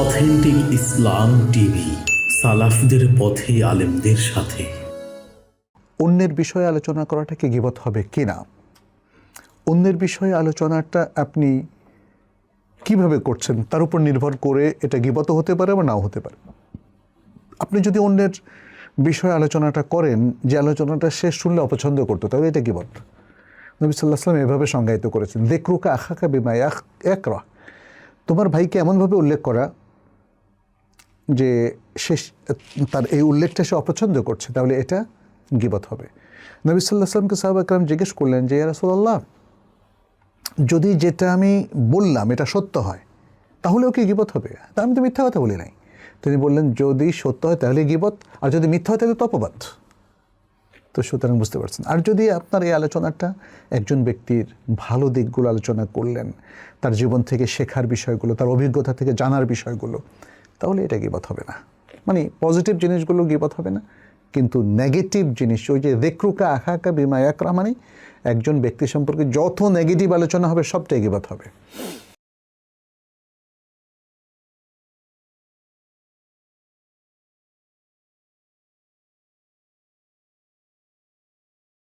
Authentic ইসলাম TV, সালাফদের পথে আলেমদের সাথে। অন্যের বিষয়ে আলোচনা করাটা কি গিবত হবে কি না অন্যের বিষয়ে আলোচনাটা আপনি কীভাবে করছেন? তার উপর নির্ভর করে এটা গিবত হতে পারে বা নাও হতে পারে। আপনি যদি অন্যের বিষয়ে আলোচনাটা করেন, যে আলোচনাটা শেষ শুনলে অপছন্দ করতো, তাহলে এটা গিবত। নবী সাল্লাহ আসলাম এভাবে সংজ্ঞায়িত করেছেন দেখরুকা আখাকা বিমা এক র তোমার ভাইকে এমনভাবে উল্লেখ করা যে সে তার এই উল্লেখটা সে অপছন্দ করছে, তাহলে এটা গিবত হবে। নবী সাল্লাহ আসলামকে সাহাব আকরাম জিজ্ঞেস করলেন যে রাসুল্লাহ যদি যেটা আমি বললাম এটা সত্য হয়, তাহলেও কি গিবত হবে? তা আমি তো মিথ্যা কথা বলি নাই। তিনি বললেন, যদি সত্য হয় তাহলে গিবত, আর যদি মিথ্যা হয় তাহলে তপবাদ। তো সুতরাং বুঝতে পারছেন। আর যদি আপনার এই আলোচনাটা একজন ব্যক্তির ভালো দিকগুলো আলোচনা করলেন, তার জীবন থেকে শেখার বিষয়গুলো, তার অভিজ্ঞতা থেকে জানার বিষয়গুলো তাহলে এটা গিবত হবে না। মানে পজিটিভ জিনিসগুলো গিবত হবে না, কিন্তু নেগেটিভ জিনিস, ওই যে রেক্রুকা আখাকা বিমা মানে একজন ব্যক্তি সম্পর্কে যত নেগেটিভ আলোচনা হবে, সবটাই গিবত হবে।